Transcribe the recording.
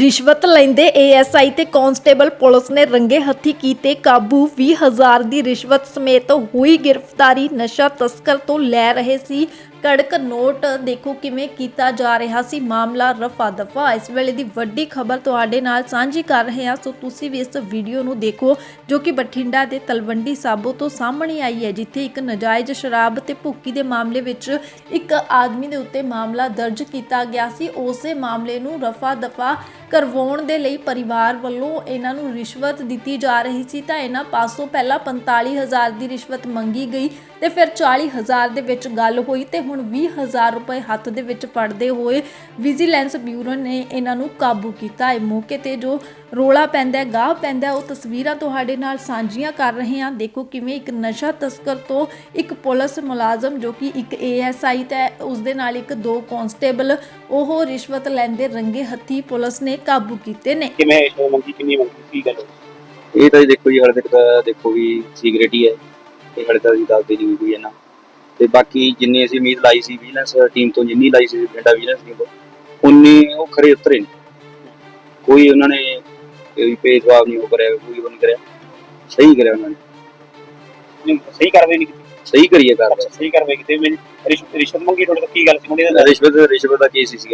ਰਿਸ਼ਵਤ ਲੈਂਦੇ ਏਐਸਆਈ ਤੇ ਕਾਂਸਟੇਬਲ ਪੁਲਿਸ ਨੇ ਰੰਗੇ ਹੱਥੀ ਕੀਤੇ ਕਾਬੂ 20000 ਦੀ ਰਿਸ਼ਵਤ ਸਮੇਤ ਹੋਈ ਗ੍ਰਿਫਤਾਰੀ, ਨਸ਼ਾ ਤਸਕਰ ਤੋਂ ਲੈ ਰਹੇ ਸੀ ਕੜਕ ਨੋਟ ਦੇਖੋ ਕਿਵੇਂ ਕੀਤਾ ਜਾ ਰਿਹਾ ਸੀ ਮਾਮਲਾ ਰਫਾ ਦਫਾ। ਇਸ ਵੇਲੇ ਦੀ ਵੱਡੀ ਖਬਰ ਤੁਹਾਡੇ ਨਾਲ ਸਾਂਝੀ ਕਰ ਰਹੇ ਹਾਂ। ਸੋ ਤੁਸੀਂ ਵੀ ਇਸ ਵੀਡੀਓ ਨੂੰ ਦੇਖੋ, ਜੋ ਕਿ ਬਠਿੰਡਾ ਦੇ ਤਲਵੰਡੀ ਸਾਬੋ ਤੋਂ ਸਾਹਮਣੇ ਆਈ ਹੈ, ਜਿੱਥੇ ਇੱਕ ਨਜਾਇਜ਼ ਸ਼ਰਾਬ ਤੇ ਭੁੱਕੀ ਦੇ ਮਾਮਲੇ ਵਿੱਚ ਇੱਕ ਆਦਮੀ ਦੇ ਉੱਤੇ ਮਾਮਲਾ ਦਰਜ ਕੀਤਾ ਗਿਆ ਸੀ। ਉਸੇ ਮਾਮਲੇ ਨੂੰ ਰਫਾ ਦਫਾ ਕਰਵਾਉਣ ਦੇ ਲਈ ਪਰਿਵਾਰ ਵੱਲੋਂ ਇਹਨਾਂ ਨੂੰ ਰਿਸ਼ਵਤ ਦਿੱਤੀ ਜਾ ਰਹੀ ਸੀ। ਤਾਂ ਇਹਨਾਂ ਪਾਸੋਂ ਪਹਿਲਾਂ 45000 ਦੀ ਰਿਸ਼ਵਤ ਮੰਗੀ ਗਈ। ਤੇ ਫਿਰ 40000 ਦੇ ਵਿੱਚ ਗੱਲ ਹੋਈ ਤੇ ਹੁਣ 20000 ਰੁਪਏ ਹੱਥ ਦੇ ਵਿੱਚ ਫੜਦੇ ਹੋਏ ਵਿਜੀਲੈਂਸ ਬਿਊਰੋ ਨੇ ਇਹਨਾਂ ਨੂੰ ਕਾਬੂ ਕੀਤਾ। ਹੈ ਮੌਕੇ ਤੇ ਜੋ ਰੋਲਾ ਪੈਂਦਾ ਗਾਹ ਪੈਂਦਾ ਉਹ ਤਸਵੀਰਾਂ ਤੁਹਾਡੇ ਨਾਲ ਸਾਂਝੀਆਂ ਕਰ ਰਹੇ ਹਾਂ। ਦੇਖੋ ਕਿਵੇਂ ਇੱਕ ਨਸ਼ਾ ਤਸਕਰ ਤੋਂ ਇੱਕ ਪੁਲਿਸ ਮੁਲਾਜ਼ਮ ਜੋ ਕਿ ਇੱਕ ਏਐਸਆਈ ਤੇ ਉਸ ਦੇ ਨਾਲ ਇੱਕ ਦੋ ਕਾਂਸਟੇਬਲ ਉਹ ਰਿਸ਼ਵਤ ਲੈਂਦੇ ਰੰਗੇ ਹੱਥੀ ਪੁਲਿਸ ਨੇ ਕਾਬੂ ਕੀਤੇ ਨੇ। ਕਿਵੇਂ ਇਹ ਮੰਗੀ ਕਿੰਨੀ ਮੰਗੀ ਕੀ ਗੱਲ? ਇਹ ਤਾਂ ਦੇਖੋ ਜੀ ਹਲੇ ਤੱਕ ਦੇਖੋ ਵੀ ਸੀਕ੍ਰੇਟ ਹੀ ਹੈ। ਤੇ ਹਲੇ ਤੱਕ ਅਸੀਂ ਦੱਸਦੇ ਨਹੀਂ ਕੋਈ ਇਹਨਾਂ ਤੇ ਬਾਕੀ ਜਿੰਨੀ ਅਸੀਂ ਉਮੀਦ ਲਾਈ ਸੀ ਵਿਜੀਲੈਂਸ ਟੀਮ ਤੋਂ ਜਿੰਨੀ ਲਾਈ ਸੀ ਬਠਿੰਡਾ ਵਿਜੀਲੈਂਸ ਟੀਮ ਤੋਂ ਉਨੀ ਉਹ ਖਰੇ ਉਤਰੇ ਨਹੀਂ ਕੋਈ ਉਹਨਾਂ ਨੇ ਕੋਈ ਭੇਦਭਾਵ ਨਹੀਂ ਉਹ ਕਰਿਆ ਕੋਈ ਨਹੀਂ ਕਰਿਆ। ਸਹੀ ਕਰਿਆ ਉਹਨਾਂ ਨੇ। ਨਹੀਂ, ਸਹੀ ਕਾਰਵਾਈ ਨਹੀਂ ਕੀਤੀ। ਸਹੀ ਕਰੀਏ ਕਾਰ ਅੱਛਾ ਸਹੀ ਕਾਰਵਾਈ ਕੀਤੀ। ਮੈਂ ਰਿਸ਼ਵਤ ਰਿਸ਼ਵਤ ਮੰਗੀ ਤੁਹਾਡੇ ਤੋਂ ਕੀ ਗੱਲ ਸੀ ਮੁੰਡੇ ਦਾ? ਰਿਸ਼ਵਤ ਰਿਸ਼ਵਤ ਦਾ ਕੇਸ ਸੀ।